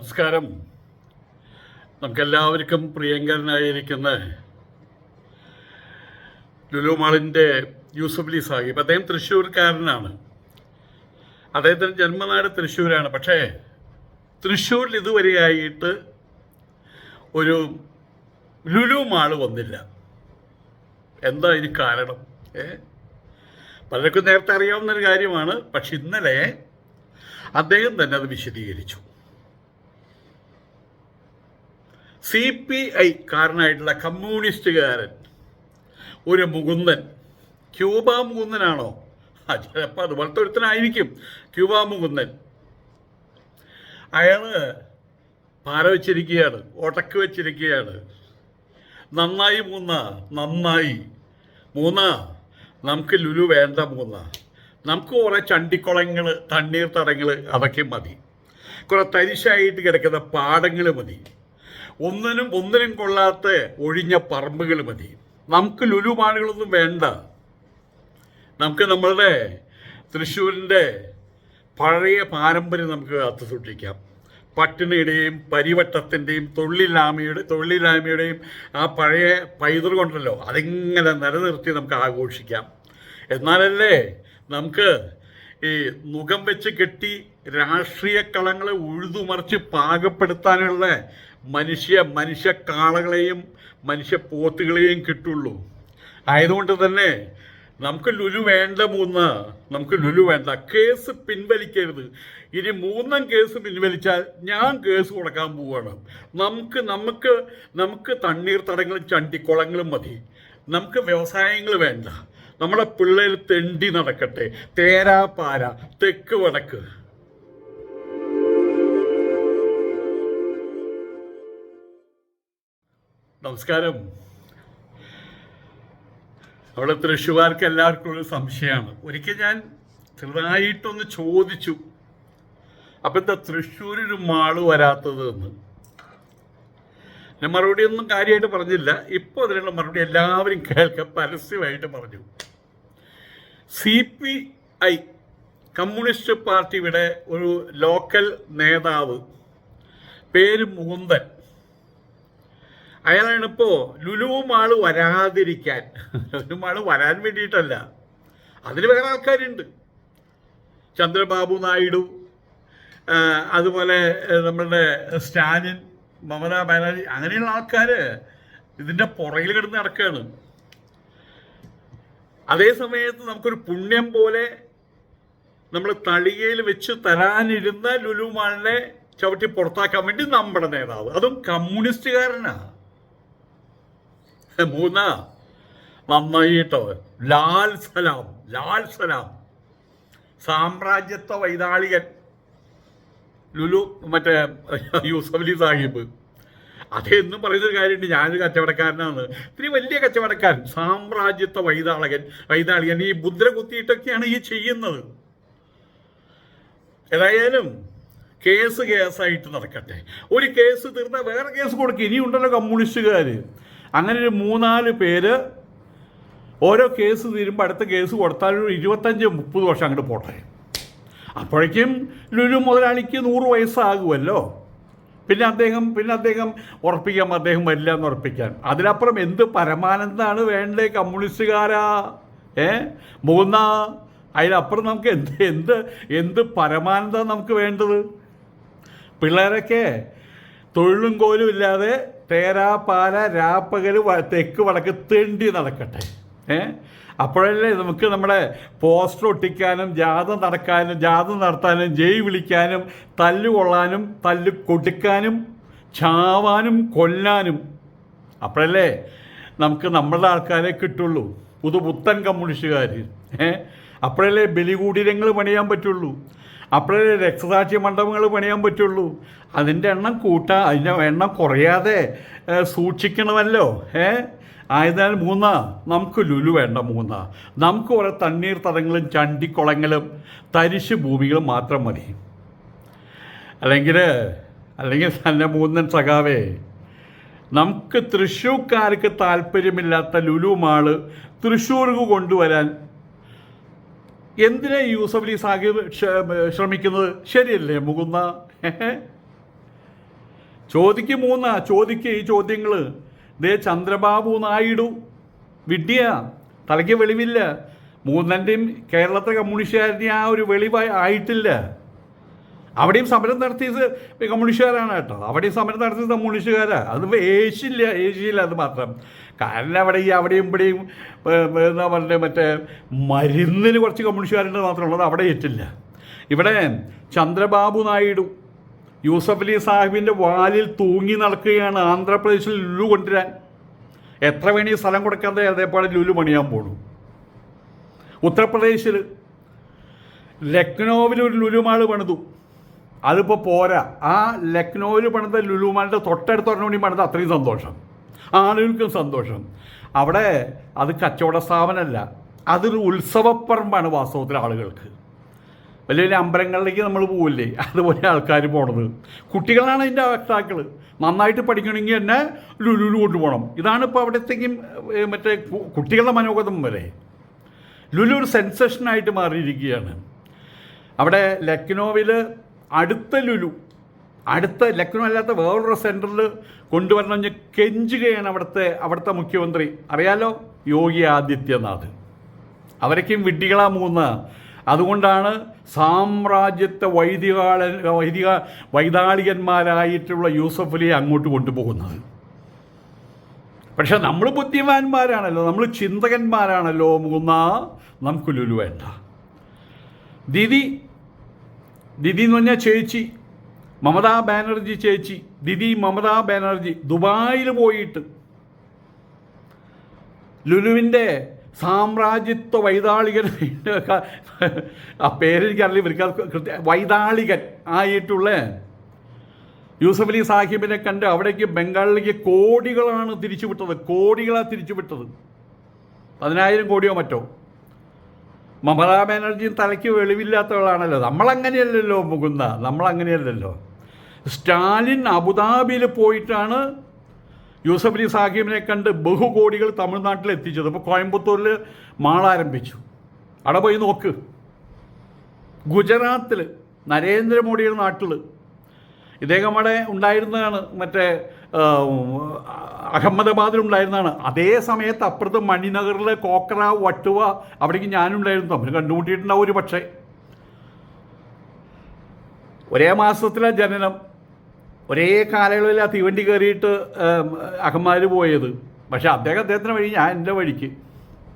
നമസ്കാരം. നമുക്കെല്ലാവർക്കും പ്രിയങ്കരനായിരിക്കുന്ന ലുലു മാളിന്റെ അലി സാഹിബ്. അദ്ദേഹം തൃശ്ശൂർക്കാരനാണ്. അദ്ദേഹത്തിന്റെ ജന്മനാട് തൃശ്ശൂരാണ്. പക്ഷേ തൃശ്ശൂരിൽ ഇതുവരെയായിട്ട് ഒരു ലുലു മാൾ വന്നില്ല. എന്താ ഇതിന് കാരണം? ഏ? പലർക്കും നേരത്തെ അറിയാവുന്നൊരു കാര്യമാണ്. പക്ഷെ ഇന്നലെ അദ്ദേഹം തന്നെ അത് വിശദീകരിച്ചു. സി പി ഐ കാരനായിട്ടുള്ള കമ്മ്യൂണിസ്റ്റുകാരൻ ഒരു മുകുന്ദൻ. ക്യൂബ മുകുന്ദനാണോ? ചിലപ്പോൾ അതുപോലത്തെ ഒരുത്തനായിരിക്കും. ക്യൂബ മുകുന്ദൻ. അയാൾ പാര വെച്ചിരിക്കുകയാണ് ഒടക്ക് വെച്ചിരിക്കുകയാണ്. നന്നായി മൂന്ന നന്നായി. മൂന്ന നമുക്ക് ലുലു വേണ്ട മൂന്ന. നമുക്ക് കുറേ ചണ്ടിക്കുളങ്ങൾ തണ്ണീർത്തടങ്ങൾ അതൊക്കെ മതി. കുറെ തരിശായിട്ട് കിടക്കുന്ന പാടങ്ങൾ മതി. ഒന്നിനും ഒന്നിനും കൊള്ളാത്ത ഒഴിഞ്ഞ പറമ്പുകൾ മതി. നമുക്ക് ലുലു മാളുകളൊന്നും വേണ്ട. നമുക്ക് നമ്മളുടെ തൃശ്ശൂരിന്റെ പഴയ പാരമ്പര്യം നമുക്ക് കാത്തു സൂക്ഷിക്കാം. പട്ടിണിയുടെയും പരിവട്ടത്തിന്റെയും തൊഴിലില്ലായ്മയുടെ തൊഴിലില്ലായ്മയുടെയും ആ പഴയ പൈതൃകമുണ്ടല്ലോ അതിങ്ങനെ നിലനിർത്തി നമുക്ക് ആഘോഷിക്കാം. എന്നാലല്ലേ നമുക്ക് ഈ മുഖം വെച്ച് കെട്ടി രാഷ്ട്രീയ കളങ്ങളെ ഉഴുതുമറിച്ച് പാകപ്പെടുത്താനുള്ള മനുഷ്യ മനുഷ്യ കാളകളെയും മനുഷ്യ പോത്തുകളെയും കിട്ടുള്ളൂ. ആയതുകൊണ്ട് തന്നെ നമുക്ക് ലുലു വേണ്ട മൂന്ന് നമുക്ക് ലുലു വേണ്ട. കേസ് പിൻവലിക്കരുത്. ഇനി മൂന്നും കേസ് പിൻവലിച്ചാൽ ഞാൻ കേസ് കൊടുക്കാൻ പോവുകയാണ് നമുക്ക് നമുക്ക് നമുക്ക് തണ്ണീർത്തടങ്ങളും ചണ്ടിക്കുളങ്ങളും മതി. നമുക്ക് വ്യവസായങ്ങൾ വേണ്ട. നമ്മുടെ പിള്ളേർ തെണ്ടി നടക്കട്ടെ. തേരാപ്പാര തെക്ക് വടക്ക്. നമസ്കാരം. അവിടെ തൃശ്ശുകാർക്ക് എല്ലാവർക്കും ഒരു സംശയമാണ്. ഒരിക്കൽ ഞാൻ ചെറുതായിട്ടൊന്ന് ചോദിച്ചു. അപ്പം എന്താ തൃശ്ശൂരൊരു മാൾ വരാത്തത് എന്ന്? ഞാൻ മറുപടി ഒന്നും കാര്യമായിട്ട് പറഞ്ഞില്ല. ഇപ്പോൾ അതിനുള്ള മറുപടി എല്ലാവരും കേൾക്കാൻ പരസ്യമായിട്ട് പറഞ്ഞു. സി പി ഐ കമ്മ്യൂണിസ്റ്റ് പാർട്ടിയുടെ ഒരു ലോക്കൽ നേതാവ് പേര് മുകുന്ദൻ അയാളാണ് ഇപ്പോൾ ലുലു മാൾ വരാതിരിക്കാൻ. ലുലുമാൾ വരാൻ വേണ്ടിയിട്ടല്ല. അതിന് വേറെ ആൾക്കാരുണ്ട്. ചന്ദ്രബാബു നായിഡു അതുപോലെ നമ്മളുടെ സ്റ്റാലിൻ മമതാ ബാനർജി അങ്ങനെയുള്ള ആൾക്കാർ ഇതിന്റെ പുറകിൽ കിടന്ന് നടക്കുകയാണ് അതേ സമയത്ത് നമുക്കൊരു പുണ്യം പോലെ നമ്മൾ തളികയിൽ വെച്ച് തരാനിരുന്ന ലുലു മാളിനെ ചവിട്ടി പുറത്താക്കാൻ വേണ്ടി നമ്മുടെ നേതാവ്. അതും കമ്മ്യൂണിസ്റ്റുകാരനാ. മൂന്നാ? നന്നായിട്ടോ. ലാൽ സലാം ലാൽ സലാം. സാമ്രാജ്യത്വ വൈതാളികൻ. ലുലു മറ്റേ യൂസഫലി സാഹിബ്. അതെന്നും പറയുന്നൊരു കാര്യമുണ്ട്. ഞാനൊരു കച്ചവടക്കാരനാണ്. ഇത്തിരി വലിയ കച്ചവടക്കാരൻ. സാമ്രാജ്യത്വ വൈതാളകൻ വൈതാളികൻ. ഈ മുദ്ര കുത്തിയിട്ടൊക്കെയാണ് ഈ ചെയ്യുന്നത്. ഏതായാലും കേസ് കേസായിട്ട് നടക്കട്ടെ. ഒരു കേസ് തീർന്ന വേറെ കേസ് കൊടുക്കുക ഇനിയുണ്ടല്ലോ കമ്മ്യൂണിസ്റ്റുകാർ അങ്ങനെ ഒരു മൂന്നാൽ പേര് ഓരോ കേസ് തീരുമ്പോൾ അടുത്ത കേസ് കൊടുത്താൽ ഒരു ഇരുപത്തഞ്ച് മുപ്പത് വർഷം അങ്ങോട്ട് പോട്ടെ. അപ്പോഴേക്കും ലുലു മുതലാളിക്ക് നൂറ് വയസ്സാകുമല്ലോ പിന്നെ അദ്ദേഹം പിന്നെ അദ്ദേഹം ഉറപ്പിക്കാം അദ്ദേഹം വരില്ല എന്ന് ഉറപ്പിക്കാൻ. അതിനപ്പുറം എന്ത് പരമാനന്ദാണ് വേണ്ടേ കമ്മ്യൂണിസ്റ്റുകാരാ? ഏ? മൂന്ന അതിനപ്പുറം നമുക്ക് എന്ത് എന്ത് എന്ത് പരമാനന്ദം നമുക്ക് വേണ്ടത്? പിള്ളേരൊക്കെ തൊഴിലും കോലും ഇല്ലാതെ തേരാ പാല രാപ്പകൽ തെക്ക് വടക്ക് തെണ്ടി നടക്കട്ടെ. ഏ? അപ്പോഴല്ലേ നമുക്ക് നമ്മുടെ പോസ്റ്റർ ഒട്ടിക്കാനും ജാഥ നടക്കാനും ജാഥ നടത്താനും ജയ് വിളിക്കാനും തല്ല് കൊള്ളാനും തല്ല് കൊടുക്കാനും ചാവാനും കൊല്ലാനും. അപ്പോഴല്ലേ നമുക്ക് നമ്മളുടെ ആൾക്കാരെ കിട്ടുള്ളൂ. പുതുപുത്തൻ കമ്മ്യൂണിസ്റ്റുകാർ ഏ? അപ്പോഴല്ലേ ബലികൂടീരങ്ങൾ പണിയാൻ പറ്റുള്ളൂ. അപ്പോഴല്ലേ രക്തസാക്ഷി മണ്ഡപങ്ങൾ പണിയാൻ പറ്റുള്ളൂ. അതിന്റെ എണ്ണം കൂട്ടാ അതിന്റെ എണ്ണം കുറയാതെ സൂക്ഷിക്കണമല്ലോ. ഏ? ആയതിനാൽ മൂന്നാ നമുക്ക് ലുലു വേണ്ട മൂന്നാ. നമുക്ക് കുറേ തണ്ണീർത്തടങ്ങളും ചണ്ടിക്കുളങ്ങളും തരിശ് ഭൂമികളും മാത്രം മതി. അല്ലെങ്കിൽ അല്ലെങ്കിൽ തന്നെ മൂന്നൻ സഖാവേ നമുക്ക് തൃശ്ശൂർക്കാർക്ക് താല്പര്യമില്ലാത്ത ലുലു മാൾ തൃശ്ശൂർക്ക് കൊണ്ടുവരാൻ എന്തിനാ യൂസഫ് അലി സാഹിബ് ശ്രമിക്കുന്നത്? ശരിയല്ലേ മുകുന്ന ചോദിക്ക് മൂന്ന ചോദിക്ക് ഈ ചോദ്യങ്ങൾ ദേ ചന്ദ്രബാബു നായിഡു വിഡ്ഢിയ തലയ്ക്ക് വെളിവില്ല. മൂന്നന്റെയും കേരളത്തിലെ കമ്മ്യൂണിസ്റ്റുകാരുടെ ആ ഒരു വെളിവായി ആയിട്ടില്ല. അവിടെയും സമരം നടത്തിയത് കമ്മ്യൂണിസ്റ്റുകാരാണ് കേട്ടോ. അവിടെയും സമരം നടത്തിയത് കമ്മ്യൂണിസ്റ്റുകാരാണ് അത് ഏഷ്യയില്ല ഏഷ്യയില്ല അത് മാത്രം. കാരണം അവിടെ ഈ അവിടെയും ഇവിടെയും എന്താ പറയുക മറ്റേ മരുന്നിന് കുറച്ച് കമ്മ്യൂണിസ്റ്റുകാരുണ്ട് മാത്രമുള്ളത് അവിടെ ഏറ്റില്ല. ഇവിടെ ചന്ദ്രബാബു നായിഡു യൂസഫ് അലി സാഹിബിന്റെ വാലിൽ തൂങ്ങി നടക്കുകയാണ് ആന്ധ്രാപ്രദേശിൽ ലുലു കൊണ്ടുവരാൻ. എത്ര വേണി സ്ഥലം കൊടുക്കാതെ അതേപോലെ ലുലു പണിയാൻ പോണു. ഉത്തർപ്രദേശിൽ ലക്നോവിൽ ഒരു ലുലുമാൾ പണിതു. അതിപ്പോൾ പോരാ. ആ ലക്നൗവിൽ പണിത ലുലുമാലിന്റെ തൊട്ടടുത്ത് ഒരെണ്ണം കൂടി പണിത അത്രയും സന്തോഷം. ആളുകൾക്കും സന്തോഷം. അവിടെ അത് കച്ചവട സ്ഥാപനമല്ല അതൊരു ഉത്സവപ്പറമ്പാണ് വാസ്തവത്തിൽ ആളുകൾക്ക്. വലിയ വലിയ അമ്പലങ്ങളിലേക്ക് നമ്മൾ പോവില്ലേ? അതുപോലെ ആൾക്കാർ പോണത്. കുട്ടികളാണ് അതിന്റെ വക്താക്കൾ നന്നായിട്ട് പഠിക്കണമെങ്കിൽ തന്നെ ലുലുലു കൊണ്ടുപോകണം. ഇതാണ് ഇപ്പോൾ അവിടത്തേക്കും മറ്റേ കുട്ടികളുടെ മനോഗതം വരെ. ലുലു ഒരു സെൻസേഷനായിട്ട് മാറിയിരിക്കുകയാണ്. അവിടെ ലക്നോവിൽ അടുത്ത ലുലു അടുത്ത ലക്നോ അല്ലാത്ത വേറൊരു സെന്ററിൽ കൊണ്ടുവരണമെന്ന് കെഞ്ചുകയാണ് അവിടുത്തെ അവിടുത്തെ മുഖ്യമന്ത്രി. അറിയാലോ? യോഗി ആദിത്യനാഥ്. അവരൊക്കെയും വിഡ്ഢികളാ മൂന്ന്. അതുകൊണ്ടാണ് സാമ്രാജ്യത്തെ വൈദികാള വൈദിക വൈതാളികന്മാരായിട്ടുള്ള യൂസഫ് അലിയെ അങ്ങോട്ട് കൊണ്ടുപോകുന്നത്. പക്ഷെ നമ്മൾ ബുദ്ധിമാന്മാരാണല്ലോ നമ്മൾ ചിന്തകന്മാരാണല്ലോ മൂന്ന. നമുക്ക് ലുലു വേണ്ട. ദിദി ദിദി എന്ന് പറഞ്ഞാൽ ചേച്ചി. മമതാ ബാനർജി ചേച്ചി. ദിദി മമതാ ബാനർജി ദുബായിൽ പോയിട്ട് ലുലുവിന്റെ സാമ്രാജ്യത്വ വൈതാളികൻ ആ പേരെനിക്കറിയില്ല ഇവർക്ക് കൃത്യ വൈതാളികൻ ആയിട്ടുള്ള യൂസഫ് അലി സാഹിബിനെ കണ്ട് അവിടേക്ക് ബംഗാളിലേക്ക് കോടികളാണ് തിരിച്ചുവിട്ടത്. കോടികളാണ് തിരിച്ചുവിട്ടത്. പതിനായിരം കോടിയോ മറ്റോ? മമതാ ബാനർജിയും തലയ്ക്ക് വെളിവില്ലാത്തവളാണല്ലോ. നമ്മളങ്ങനെയല്ലല്ലോ മുകുന്ദ. നമ്മളങ്ങനെയല്ലല്ലോ. സ്റ്റാലിൻ അബുദാബിയിൽ പോയിട്ടാണ് യൂസഫ് അലി സാഹിബിനെ കണ്ട് ബഹുകോടികൾ തമിഴ്നാട്ടിൽ എത്തിച്ചത്. അപ്പോൾ കോയമ്പത്തൂരിൽ മാൾ ആരംഭിച്ചു. അവിടെ പോയി നോക്ക്. ഗുജറാത്തിൽ നരേന്ദ്രമോദിയുടെ നാട്ടിൽ ഇദ്ദേഹം അവിടെ ഉണ്ടായിരുന്നതാണ് മറ്റേ ആ, അഹമ്മദാബാദിൽ ഉണ്ടായിരുന്നതാണ് അതേ സമയത്ത് അപ്പുറത്ത് മണിനഗറിൽ കോക്കറ വട്ടുവ അവിടേക്ക് ഞാനുണ്ടായിരുന്നു. തമ്മിൽ കണ്ടുമുട്ടിയിട്ടുണ്ടാവും ഒരു പക്ഷേ. ഒരേ മാസത്തിലെ ജനനം. ഒരേ കാലയളവിൽ ആ തീവണ്ടി കയറിയിട്ട് അഹമ്മദ് പോയത്. പക്ഷേ അദ്ദേഹം അദ്ദേഹത്തിന് വഴി ഞാൻ എന്റെ വഴിക്ക്.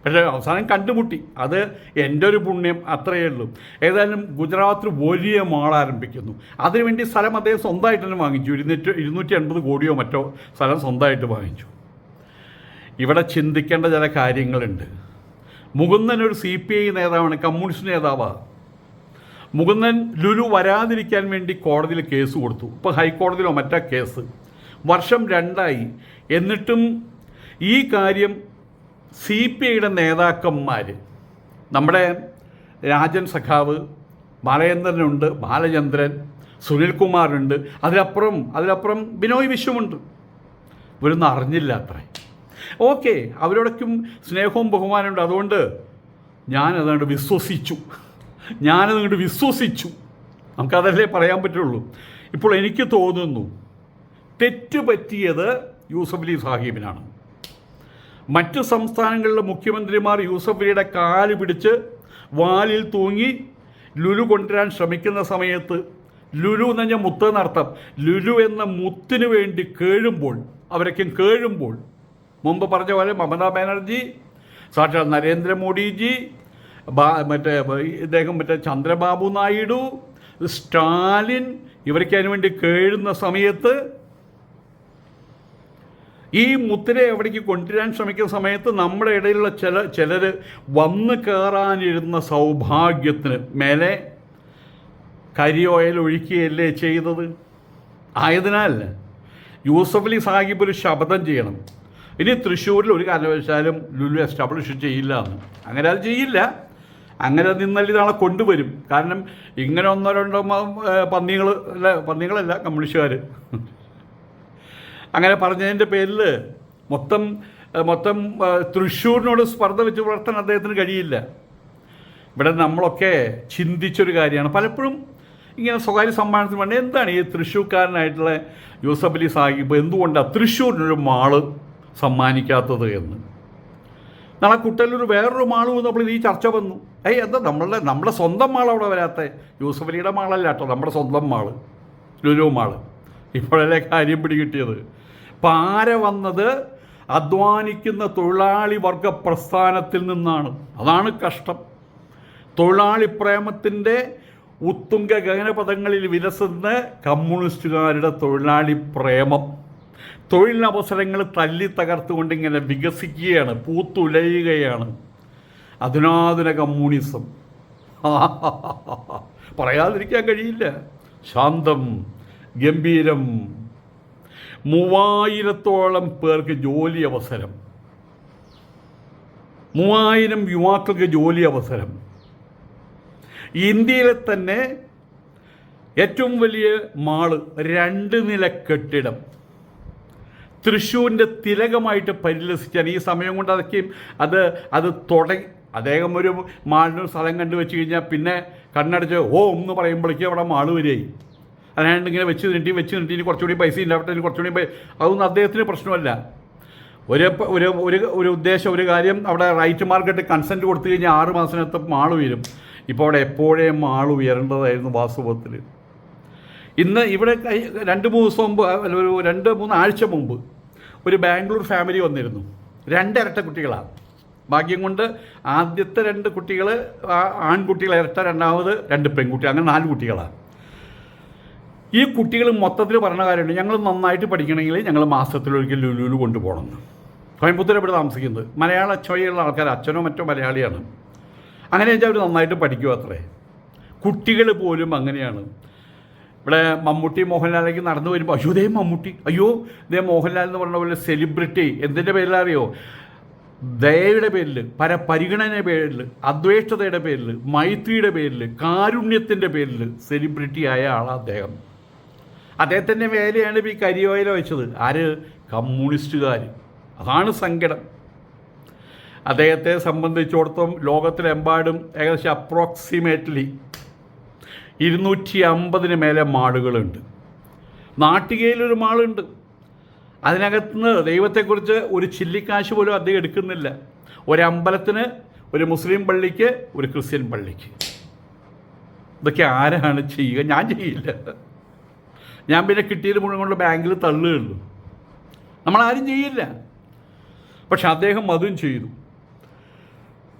പക്ഷേ അവസാനം കണ്ടുമുട്ടി. അത് എന്റെ ഒരു പുണ്യം അത്രയേ ഉള്ളൂ. ഏതായാലും ഗുജറാത്തിൽ വലിയ മാൾ ആരംഭിക്കുന്നു. അതിനുവേണ്ടി സ്ഥലം അദ്ദേഹം സ്വന്തമായിട്ട് തന്നെ വാങ്ങിച്ചു. ഇരുന്നൂറ്റി ഇരുന്നൂറ്റി എൺപത് കോടിയോ മറ്റോ സ്ഥലം സ്വന്തമായിട്ട് വാങ്ങിച്ചു. ഇവിടെ ചിന്തിക്കേണ്ട ചില കാര്യങ്ങളുണ്ട്. മുകുന്ദൻ ഒരു സി പി ഐ നേതാവാണ് കമ്മ്യൂണിസ്റ്റ് നേതാവാണ് മുകുന്ദൻ ലുലു വരാതിരിക്കാൻ വേണ്ടി കോടതിയിൽ കേസ് കൊടുത്തു. ഇപ്പോൾ ഹൈക്കോടതിയിലോ മറ്റാ കേസ്. വർഷം രണ്ടായി. എന്നിട്ടും ഈ കാര്യം സി പി ഐയുടെ നേതാക്കന്മാർ നമ്മുടെ രാജൻ സഖാവ് ബാലചന്ദ്രനുണ്ട് ബാലചന്ദ്രൻ സുനിൽകുമാറുണ്ട്. അതിലപ്പുറം അതിലപ്പുറം ബിനോയ് വിശ്വമുണ്ട്. ഇവരൊന്നും അറിഞ്ഞില്ല അത്രേ. ഓക്കെ അവരോടൊക്കും സ്നേഹവും ബഹുമാനമുണ്ട്. അതുകൊണ്ട് ഞാനതുകൊണ്ട് വിശ്വസിച്ചു. ഞാനതുകൊണ്ട് വിശ്വസിച്ചു. നമുക്കതല്ലേ പറയാൻ പറ്റുള്ളൂ. ഇപ്പോൾ എനിക്ക് തോന്നുന്നു തെറ്റ് പറ്റിയത് യൂസഫ് അലി സാഹിബിനാണ്. മറ്റ് സംസ്ഥാനങ്ങളിലെ മുഖ്യമന്ത്രിമാർ യൂസഫ് അലിയുടെ കാൽ പിടിച്ച് വാലിൽ തൂങ്ങി ലുലു കൊണ്ടുവരാൻ ശ്രമിക്കുന്ന സമയത്ത് ലുലു എന്ന് മുത്ത് എന്നർത്ഥം ലുലു എന്ന മുത്തിന് വേണ്ടി കേഴുമ്പോൾ അവരൊക്കെ കേഴുമ്പോൾ മുമ്പ് പറഞ്ഞ പോലെ മമതാ ബാനർജി സാക്ഷാൽ നരേന്ദ്രമോദിജി മറ്റേ ഇദ്ദേഹം മറ്റേ ചന്ദ്രബാബു നായിഡു സ്റ്റാലിൻ ഇവർക്ക് അതിനു വേണ്ടി കേഴുന്ന സമയത്ത് ഈ മുത്തിനെ എവിടേക്ക് കൊണ്ടുവരാൻ ശ്രമിക്കുന്ന സമയത്ത് നമ്മുടെ ഇടയിലുള്ള ചില ചിലർ വന്ന് കയറാനിരുന്ന സൗഭാഗ്യത്തിന് മേലെ കരി ഓയിൽ ഒഴിക്കുകയല്ലേ ചെയ്തത്? ആയതിനാൽ യൂസഫ് അലി സാഹിബ് ഒരു ശപഥം ചെയ്യണം. ഇനി തൃശ്ശൂരിൽ ഒരു കാരണവശാലും ലുലു എസ്റ്റാബ്ലിഷ് ചെയ്യില്ല എന്ന്. അങ്ങനെ അത് ചെയ്യില്ല. അങ്ങനെ നിന്നല്ല ഇതാളെ കൊണ്ടുവരും. കാരണം ഇങ്ങനെ ഒന്നോ രണ്ടോ പന്നികൾ അല്ല പന്നികളല്ല കമ്മ്യൂണിസ്റ്റുകാർ അങ്ങനെ പറഞ്ഞതിന്റെ പേരിൽ മൊത്തം മൊത്തം തൃശ്ശൂരിനോട് സ്പർദ്ധ വെച്ച് പുലർത്താൻ അദ്ദേഹത്തിന് കഴിയില്ല. ഇവിടെ നമ്മളൊക്കെ ചിന്തിച്ചൊരു കാര്യമാണ്. പലപ്പോഴും ഇങ്ങനെ സ്വകാര്യ സമ്മാനത്തിന് വേണ്ടി എന്താണ് ഈ തൃശ്ശൂർക്കാരനായിട്ടുള്ള യൂസഫ് അലി സാഹിബ്? എന്തുകൊണ്ടാണ് തൃശ്ശൂരിനൊരു മാൾ സമ്മാനിക്കാത്തത് എന്ന്? നാളെ കുട്ടല്ലൂർ വേറൊരു മാളും നമ്മൾ ഈ ചർച്ച വന്നു. ഏയ് എന്താ നമ്മളുടെ നമ്മുടെ സ്വന്തം മാൾ അവിടെ വരാത്ത? യൂസഫ് അലിയുടെ മാളല്ല കേട്ടോ നമ്മുടെ സ്വന്തം മാൾ ലുലു മാൾ. ഇപ്പോഴല്ലേ കാര്യം പിടികിട്ടിയത്? പാര വന്നത് അധ്വാനിക്കുന്ന തൊഴിലാളി വർഗ പ്രസ്ഥാനത്തിൽ നിന്നാണ്. അതാണ് കഷ്ടം. തൊഴിലാളി പ്രേമത്തിന്റെ ഉത്തുംഗ ഗഗനപഥങ്ങളിൽ വിലസുന്ന കമ്മ്യൂണിസ്റ്റുകാരുടെ തൊഴിലാളി പ്രേമം. തൊഴിലവസരങ്ങൾ തല്ലി തകർത്തുകൊണ്ട് ഇങ്ങനെ വികസിക്കുകയാണ് പൂത്തുലയുകയാണ്. അധുനാധുന കമ്മ്യൂണിസം. പറയാതിരിക്കാൻ കഴിയില്ല. ശാന്തം ഗംഭീരം മൂവായിരത്തോളം പേർക്ക് ജോലി അവസരം മൂവായിരം യുവാക്കൾക്ക് ജോലി അവസരം ഇന്ത്യയിലെ തന്നെ ഏറ്റവും വലിയ മാൾ രണ്ട് നില കെട്ടിടം. തൃശ്ശൂരിന്റെ തിലകമായിട്ട് പരിലസിച്ചാണ്. ഈ സമയം കൊണ്ട് അതൊക്കെയും അത് അത് തുടങ്ങി. അദ്ദേഹം ഒരു മാളിന് സ്ഥലം കണ്ടു വെച്ച് കഴിഞ്ഞാൽ പിന്നെ കണ്ണടച്ച് ഓ എന്ന് പറയുമ്പോഴേക്കും അവിടെ മാൾ വരികയായി. അല്ലാണ്ട് ഇങ്ങനെ വെച്ച് നീട്ടി വെച്ച് നീട്ടി ഇനി കുറച്ചുകൂടി പൈസ ഉണ്ടാവട്ടെ ഇനി കുറച്ചുകൂടി അതൊന്നും അദ്ദേഹത്തിന് പ്രശ്നമല്ല. ഒരു ഒരു ഒരു ഒരു ഉദ്ദേശം ഒരു കാര്യം അവിടെ റൈറ്റ് മാർക്കറ്റ് കൺസെന്റ് കൊടുത്തു കഴിഞ്ഞാൽ ആറ് മാസത്തിനകത്ത് ആൾ ഉയരും. ഇപ്പോൾ അവിടെ എപ്പോഴേ ആൾ ഉയരേണ്ടതായിരുന്നു വാസ്തവത്തിൽ. ഇന്ന് ഇവിടെ രണ്ട് മൂന്ന് ദിവസം മുമ്പ് അല്ല, ഒരു രണ്ട് മൂന്ന് ആഴ്ച മുമ്പ് ഒരു ബാംഗ്ലൂർ ഫാമിലി വന്നിരുന്നു. രണ്ട് ഇരട്ട കുട്ടികളാണ്. ഭാഗ്യം കൊണ്ട് ആദ്യത്തെ രണ്ട് കുട്ടികൾ ആൺകുട്ടികൾ ഇരട്ട രണ്ടാമത് രണ്ട് പെൺകുട്ടികൾ അങ്ങനെ നാല് കുട്ടികളാണ്. ഈ കുട്ടികൾ മൊത്തത്തിൽ പറയുന്ന കാര്യമുണ്ട്. ഞങ്ങൾ നന്നായിട്ട് പഠിക്കണമെങ്കിൽ ഞങ്ങൾ മാസത്തിലൊരിക്കൽ ലുലുവിൽ കൊണ്ടുപോകണം കോയമ്പത്തൂർ ഇവിടെ താമസിക്കുന്നത്? മലയാള അച്ഛയുള്ള ആൾക്കാർ അച്ഛനോ മറ്റോ മലയാളിയാണ്. അങ്ങനെ വെച്ചാൽ അവർ നന്നായിട്ട് പഠിക്കുക അത്രേ. കുട്ടികൾ പോലും അങ്ങനെയാണ്. ഇവിടെ മമ്മൂട്ടി മോഹൻലാലേക്ക് നടന്നു വരുമ്പോൾ അയ്യോ ദേ മമ്മൂട്ടി. അയ്യോ ദേ മോഹൻലാൽ എന്ന് പറഞ്ഞ പോലെ സെലിബ്രിറ്റി എന്തിന്റെ പേരിലറിയോ ദയയുടെ പേരിൽ പര പരിഗണന പേരിൽ അദ്വേഷ്ടതയുടെ പേരിൽ മൈത്രിയുടെ പേരിൽ കാരുണ്യത്തിന്റെ പേരിൽ സെലിബ്രിറ്റി ആയ ആളാണ് അദ്ദേഹം. അദ്ദേഹത്തിന്റെ വേലയാണ് ഇപ്പോൾ ഈ കരിയോയില വെച്ചത് ആര്? കമ്മ്യൂണിസ്റ്റുകാർ. അതാണ് സങ്കടം. അദ്ദേഹത്തെ സംബന്ധിച്ചിടത്തോളം ലോകത്തിലെമ്പാടും ഏകദേശം അപ്രോക്സിമേറ്റ്ലി ഇരുന്നൂറ്റി അമ്പതിന് മേലെ മാളുകളുണ്ട്. നാട്ടികയിലൊരു മാളുണ്ട്. അതിനകത്തുനിന്ന് ദൈവത്തെക്കുറിച്ച് ഒരു ചില്ലിക്കാശ് പോലും അദ്ദേഹം എടുക്കുന്നില്ല. ഒരമ്പലത്തിന് ഒരു മുസ്ലിം പള്ളിക്ക് ഒരു ക്രിസ്ത്യൻ പള്ളിക്ക്. ഇതൊക്കെ ആരാണ് ചെയ്യുക? ഞാൻ ചെയ്യില്ല. ഞാൻ പിന്നെ കിട്ടിയത് മുഴുവൻ കൊണ്ട് ബാങ്കിൽ തള്ളുകയുള്ളൂ. നമ്മളാരും ചെയ്യില്ല. പക്ഷെ അദ്ദേഹം അതും ചെയ്തു.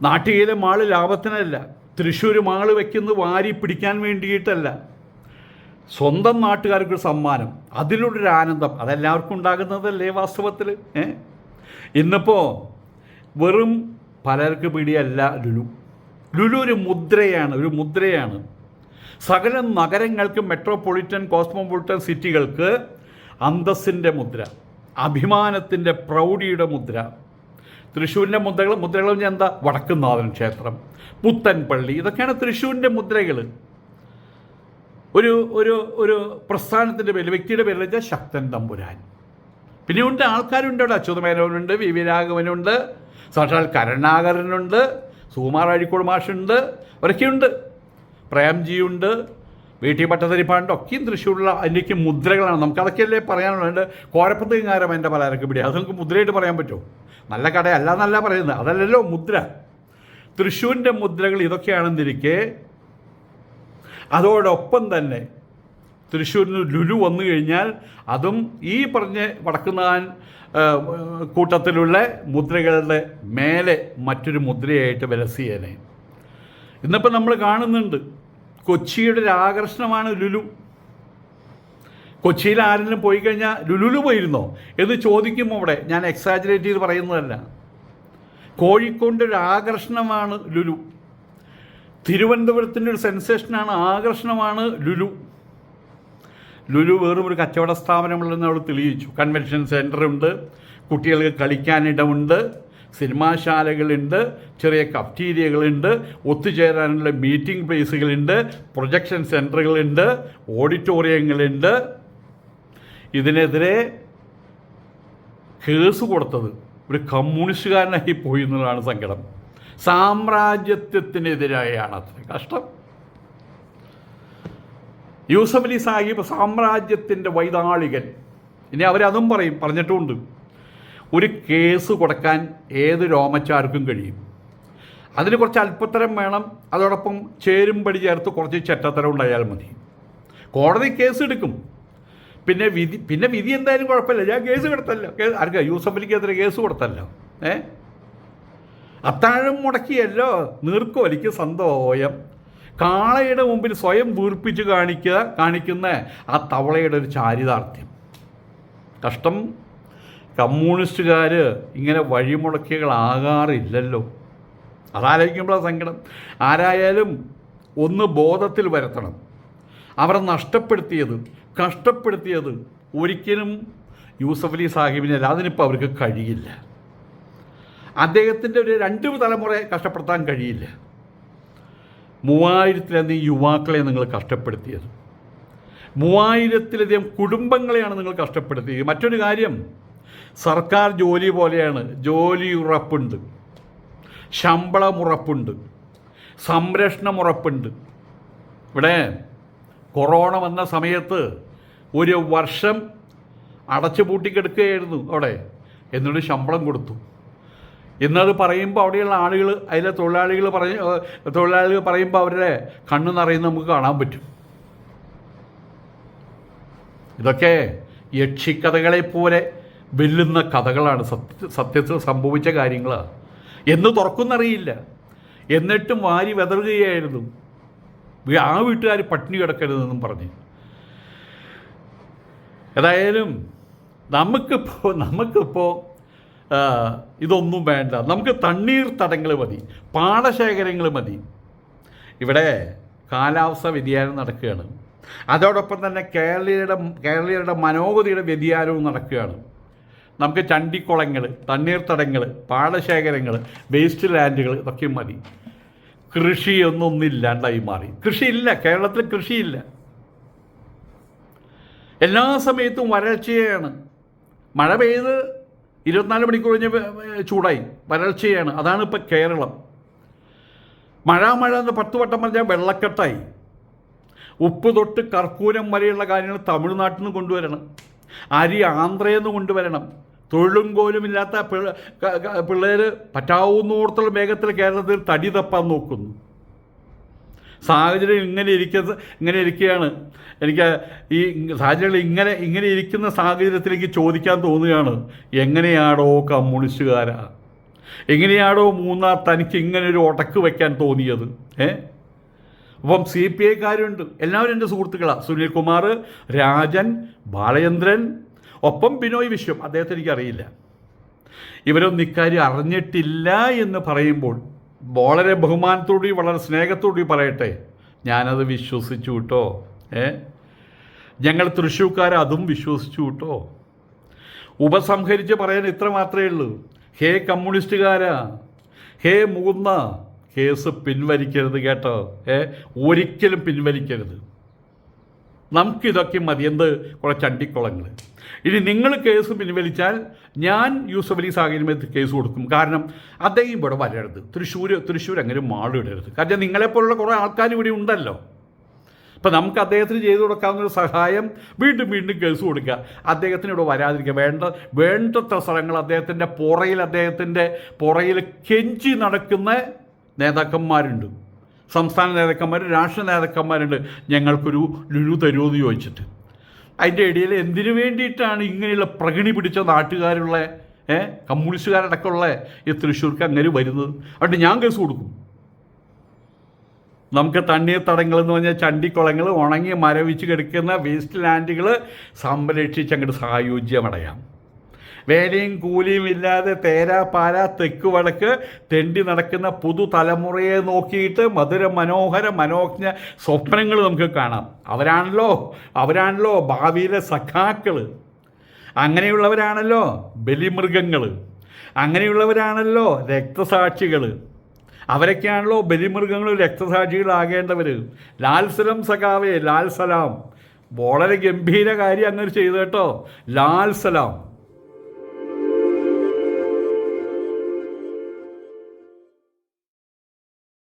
നാട്ടികയിലെ മാൾ ലാഭത്തിനല്ല തൃശ്ശൂർ മാൾ വെക്കുന്ന വാരി പിടിക്കാൻ വേണ്ടിയിട്ടല്ല. സ്വന്തം നാട്ടുകാർക്ക് സമ്മാനം അതിലൊരു ആനന്ദം. അതെല്ലാവർക്കും ഉണ്ടാകുന്നതല്ലേ വാസ്തവത്തിൽ? ഏ? ഇന്നിപ്പോൾ വെറും പലർക്ക് പിടിയല്ല ലുലു. ലുലു ഒരു മുദ്രയാണ് ഒരു മുദ്രയാണ്. സകല നഗരങ്ങൾക്കും മെട്രോപൊളിറ്റൻ കോസ്മോപൊളിറ്റൻ സിറ്റികൾക്ക് അന്തസ്സിന്റെ മുദ്ര അഭിമാനത്തിന്റെ പ്രൗഢിയുടെ മുദ്ര. തൃശ്ശൂരിന്റെ മുദ്രകൾ മുദ്രകൾ ഞാൻ എന്താ? വടക്കുന്നാഥൻ ക്ഷേത്രം പുത്തൻപള്ളി ഇതൊക്കെയാണ് തൃശ്ശൂരിന്റെ മുദ്രകൾ ഒരു ഒരു ഒരു പ്രസ്ഥാനത്തിന്റെ പേര് വ്യക്തിയുടെ പേരിൽ വെച്ചാൽ ശക്തൻ തമ്പുരാൻ. പിന്നെ ഉണ്ട് ആൾക്കാരുണ്ട് അവിടെ. അച്യുതമേനോനുണ്ട് വി വി രാഘവനുണ്ട് സാക്ഷാൽ കരുണാകരനുണ്ട് സുകുമാർ അഴിക്കോട് മാഷുണ്ട് അവരൊക്കെയുണ്ട്. പ്രേംജിയുണ്ട് വീട്ടി പട്ടതിരിപ്പാണ്ട് ഒക്കെയും തൃശ്ശൂരിലുള്ള അതിന്റെയൊക്കെ മുദ്രകളാണ്. നമുക്ക് അതൊക്കെയല്ലേ പറയാനുള്ളത് കോരപ്പത്തുകാരം എന്റെ പലചരക്ക് പിടി. അത് നമുക്ക് മുദ്രയായിട്ട് പറയാൻ പറ്റുമോ? നല്ല കടയല്ല എന്നല്ല പറയുന്നത്. അതല്ലല്ലോ മുദ്ര. തൃശ്ശൂരിന്റെ മുദ്രകൾ ഇതൊക്കെയാണെന്നിരിക്കെ അതോടൊപ്പം തന്നെ തൃശ്ശൂരിന് ലുലു വന്നു കഴിഞ്ഞാൽ അതും ഈ പറഞ്ഞ വടക്കുന്നാൻ കൂട്ടത്തിലുള്ള മുദ്രകളുടെ മേലെ മറ്റൊരു മുദ്രയായിട്ട് വിലസിയേനെ. ഇന്നിപ്പോൾ നമ്മൾ കാണുന്നുണ്ട്. കൊച്ചിയുടെ ഒരു ആകർഷണമാണ് ലുലു. കൊച്ചിയിൽ ആരെങ്കിലും പോയി കഴിഞ്ഞാൽ ലുലുലു പോയിരുന്നോ എന്ന് ചോദിക്കും അവിടെ ഞാൻ എക്സാജറേറ്റ് ചെയ്ത് പറയുന്നതല്ല. കോഴിക്കോടിന്റെ ഒരു ആകർഷണമാണ് ലുലു. തിരുവനന്തപുരത്തിന്റെ ഒരു സെൻസേഷനാണ് ആകർഷണമാണ് ലുലു. ലുലു വെറും ഒരു കച്ചവട സ്ഥാപനമുള്ളതെന്ന് അവിടെ തെളിയിച്ചു. കൺവെൻഷൻ സെന്ററുണ്ട് കുട്ടികൾക്ക് കളിക്കാനിടമുണ്ട് സിനിമാശാലകളുണ്ട് ചെറിയ കഫ്റ്റീരിയകളുണ്ട് ഒത്തുചേരാനുള്ള മീറ്റിംഗ് പ്ലേസുകളുണ്ട് പ്രൊജക്ഷൻ സെന്ററുകളുണ്ട് ഓഡിറ്റോറിയങ്ങളുണ്ട് ഇതിനെതിരെ കേസ് കൊടുത്തത് ഒരു കമ്മ്യൂണിസ്റ്റുകാരനായി പോയി എന്നുള്ളതാണ് സങ്കടം. സാമ്രാജ്യത്വത്തിനെതിരായാണ് അത്ര കഷ്ടം. യൂസഫ് അലി സാഹിബ് സാമ്രാജ്യത്തിന്റെ വൈതാളികൻ. ഇനി അവരതും പറയും പറഞ്ഞിട്ടുമുണ്ട്. ഒരു കേസ് കൊടുക്കാൻ ഏത് രോമച്ചാർക്കും കഴിയും. അതിന് കുറച്ച് അല്പത്തരം വേണം. അതോടൊപ്പം ചേരുംപടി ചേർത്ത് കുറച്ച് ചെറ്റത്തരം ഉണ്ടായാൽ മതി. കോടതി കേസ് എടുക്കും. പിന്നെ വിധി പിന്നെ വിധി എന്തായാലും കുഴപ്പമില്ല. ഞാൻ കേസ് കൊടുത്തല്ലോ ആർക്ക ആർക്കാ? യൂസഫ് അലിക്കെതിരെ കേസ് കൊടുത്തല്ലോ. ഏ? അത്താഴം മുടക്കിയല്ലോ. നീർക്കോലിക്ക് സന്തോയം കാളയുടെ മുമ്പിൽ സ്വയം വീർപ്പിച്ച് കാണിക്കുക കാണിക്കുന്ന ആ തവളയുടെ ഒരു ചാരിതാർത്ഥ്യം. കഷ്ടം കമ്മ്യൂണിസ്റ്റുകാർ ഇങ്ങനെ വഴിമുടക്കികളാകാറില്ലല്ലോ. അതാലോചിക്കുമ്പോഴാണ് സങ്കടം. ആരായാലും ഒന്ന് ബോധത്തിൽ വരുത്തണം. അവരെ നഷ്ടപ്പെടുത്തിയത് കഷ്ടപ്പെടുത്തിയത് ഒരിക്കലും യൂസഫ് അലി സാഹിബിനല്ല അതിനിപ്പോൾ അവർക്ക് കഴിയില്ല. അദ്ദേഹത്തിന്റെ ഒരു രണ്ട് തലമുറയെ കഷ്ടപ്പെടുത്താൻ കഴിയില്ല. മൂവായിരത്തിലധികം യുവാക്കളെ നിങ്ങൾ കഷ്ടപ്പെടുത്തിയത്. മൂവായിരത്തിലധികം കുടുംബങ്ങളെയാണ് നിങ്ങൾ കഷ്ടപ്പെടുത്തിയത്. മറ്റൊരു കാര്യം സർക്കാർ ജോലി പോലെയാണ്. ജോലി ഉറപ്പുണ്ട് ശമ്പളം ഉറപ്പുണ്ട് സംരക്ഷണം ഉറപ്പുണ്ട് ഇവിടെ കൊറോണ വന്ന സമയത്ത് ഒരു വർഷം അടച്ചു പൂട്ടിക്കെടുക്കുകയായിരുന്നു അവിടെ. എന്നിട്ട് ശമ്പളം കൊടുത്തു. എന്നത് പറയുമ്പോൾ അവിടെയുള്ള ആളുകൾ അതിലെ തൊഴിലാളികൾ പറയ ഏഹ് തൊഴിലാളികൾ പറയുമ്പോൾ അവരുടെ കണ്ണു നിറയുന്ന നമുക്ക് കാണാൻ പറ്റും. ഇതൊക്കെ യക്ഷിക്കഥകളെ പോലെ വെല്ലുന്ന കഥകളാണ് സത്യ സത്യത്തിൽ സംഭവിച്ച കാര്യങ്ങളാണ് എന്ന് തുറക്കുന്നറിയില്ല. എന്നിട്ടും വാരി വെതറുകയായിരുന്നു. ആ വീട്ടുകാർ പട്ടിണി കിടക്കരുതെന്നും പറഞ്ഞു. ഏതായാലും നമുക്കിപ്പോൾ നമുക്കിപ്പോൾ ഇതൊന്നും വേണ്ട. നമുക്ക് തണ്ണീർ തടങ്ങൾ മതി. പാടശേഖരങ്ങൾ മതി. ഇവിടെ കാലാവസ്ഥ വ്യതിയാനം നടക്കുകയാണ്. അതോടൊപ്പം തന്നെ കേരളീയരുടെ കേരളീയരുടെ മനോഗതിയുടെ വ്യതിയാനവും നടക്കുകയാണ്. നമുക്ക് ചണ്ടിക്കുളങ്ങൾ തണ്ണീർത്തടങ്ങൾ പാടശേഖരങ്ങൾ വേസ്റ്റ് ലാൻഡുകൾ ഇതൊക്കെ മതി. കൃഷിയൊന്നും ഇല്ലാണ്ടായി മാറി. കൃഷിയില്ല കേരളത്തിൽ കൃഷിയില്ല. എല്ലാ സമയത്തും വരൾച്ചയാണ്. മഴ പെയ്ത് ഇരുപത്തിനാല് മണിക്കൂർ കഴിഞ്ഞ് ചൂടായി. വരൾച്ചയാണ്. അതാണ് ഇപ്പം കേരളം. മഴ മഴ എന്ന് പത്ത് വട്ടം പറഞ്ഞാൽ വെള്ളക്കെട്ടായി. ഉപ്പ് തൊട്ട് കർപ്പൂരം വരെയുള്ള കാര്യങ്ങൾ തമിഴ്നാട്ടിൽ നിന്ന് കൊണ്ടുവരണം. അരി ആന്ധ്രയിൽ നിന്ന് കൊണ്ടുവരണം. തൊഴിലും കോലും ഇല്ലാത്ത പിള്ളേർ പറ്റാവുന്നിടത്തോളം വേഗത്തിൽ കേരളത്തിൽ തടി തപ്പാൻ നോക്കുന്നു. സാഹചര്യം ഇങ്ങനെ ഇരിക്കുന്ന ഇങ്ങനെ ഇരിക്കുകയാണ്. എനിക്ക് ഈ സാഹചര്യങ്ങൾ ഇങ്ങനെ ഇങ്ങനെ ഇരിക്കുന്ന സാഹചര്യത്തിലേക്ക് ചോദിക്കാൻ തോന്നുകയാണ്. എങ്ങനെയാണോ കമ്മ്യൂണിസ്റ്റുകാരാ? എങ്ങനെയാണോ മൂന്നാർ തനിക്ക് ഇങ്ങനെ ഒരു ഒടക്ക് വയ്ക്കാൻ തോന്നിയത്? ഏ? അപ്പം സി പി ഐക്കാരുണ്ട്. എല്ലാവരും എന്റെ സുഹൃത്തുക്കളാണ് സുനിൽകുമാർ രാജൻ ബാലചന്ദ്രൻ ഒപ്പം ബിനോയ് വിശ്വം അദ്ദേഹത്തെ എനിക്കറിയില്ല. ഇവരൊന്നും ഇക്കാര്യം അറിഞ്ഞിട്ടില്ല എന്ന് പറയുമ്പോൾ വളരെ ബഹുമാനത്തോടി വളരെ സ്നേഹത്തോടി പറയട്ടെ ഞാനത് വിശ്വസിച്ചു കേട്ടോ. ഏ? ഞങ്ങൾ തൃശ്ശൂക്കാർ അതും വിശ്വസിച്ചു കേട്ടോ. ഉപസംഹരിച്ച് പറയാൻ ഇത്ര മാത്രമേ ഉള്ളൂ. ഹേ കമ്മ്യൂണിസ്റ്റുകാരാ ഹേ മൂന്ന കേസ് പിൻവലിക്കരുത് കേട്ടോ. ഏ? ഒരിക്കലും പിൻവലിക്കരുത്. നമുക്കിതൊക്കെ മതി. എന്ത്? കുറേ ചണ്ടിക്കുളങ്ങൾ ഇനി നിങ്ങൾ കേസ് പിൻവലിച്ചാൽ ഞാൻ യൂസഫ് അലി സാഹിബിന് കേസ് കൊടുക്കും. കാരണം അദ്ദേഹം ഇവിടെ വരരുത്. തൃശ്ശൂർ തൃശ്ശൂർ അങ്ങനെ മാളിടരുത് കാരണം നിങ്ങളെപ്പോലുള്ള കുറേ ആൾക്കാർ ഇവിടെ ഉണ്ടല്ലോ. ഇപ്പം നമുക്ക് അദ്ദേഹത്തിന് ചെയ്തു കൊടുക്കാവുന്നൊരു സഹായം വീണ്ടും വീണ്ടും കേസ് കൊടുക്കുക. അദ്ദേഹത്തിന് ഇവിടെ വരാതിരിക്കുക. വേണ്ട വേണ്ടത്ര സ്ഥലങ്ങൾ അദ്ദേഹത്തിന്റെ പുറയിൽ അദ്ദേഹത്തിന്റെ പുറയിൽ കെഞ്ചി നടക്കുന്ന നേതാക്കന്മാരുണ്ട്. സംസ്ഥാന നേതാക്കന്മാർ രാഷ്ട്രീയ നേതാക്കന്മാരുണ്ട്. ഞങ്ങൾക്കൊരു ലുലു തരുമോ എന്ന് ചോദിച്ചിട്ട്. അതിന്റെ ഇടയിൽ എന്തിനു വേണ്ടിയിട്ടാണ് ഇങ്ങനെയുള്ള പ്രകൃതി പിടിച്ച നാട്ടുകാരുള്ള ഏ കമ്മ്യൂണിസ്റ്റുകാരടക്കമുള്ള ഈ തൃശ്ശൂർക്ക് അങ്ങനെ വരുന്നത്? അതുകൊണ്ട് ഞാൻ കേസ് കൊടുക്കും. നമുക്ക് തണ്ണീർത്തടങ്ങൾ എന്ന് പറഞ്ഞാൽ ചണ്ടിക്കുളങ്ങൾ ഉണങ്ങി മരവിച്ച് കിടക്കുന്ന വേസ്റ്റ് ലാൻഡുകൾ സംരക്ഷിച്ച് അങ്ങോട്ട് സായുജ്യമടയാം. വേലയും കൂലിയും ഇല്ലാതെ തേരാ പാര തെക്ക് വടക്ക് തെണ്ടി നടക്കുന്ന പുതുതലമുറയെ നോക്കിയിട്ട് മധുര മനോഹര മനോജ്ഞ സ്വപ്നങ്ങൾ നമുക്ക് കാണാം. അവരാണല്ലോ അവരാണല്ലോ ഭാവിയിലെ സഖാക്കൾ അങ്ങനെയുള്ളവരാണല്ലോ ബലിമൃഗങ്ങൾ അങ്ങനെയുള്ളവരാണല്ലോ രക്തസാക്ഷികൾ അവരൊക്കെയാണല്ലോ ബലിമൃഗങ്ങളും രക്തസാക്ഷികളാകേണ്ടവർ ലാൽസലം സഖാവേ ലാൽ സലാം. വളരെ ഗംഭീര കാര്യം അങ്ങനെ ചെയ്തു കേട്ടോ. ലാൽ സലാം.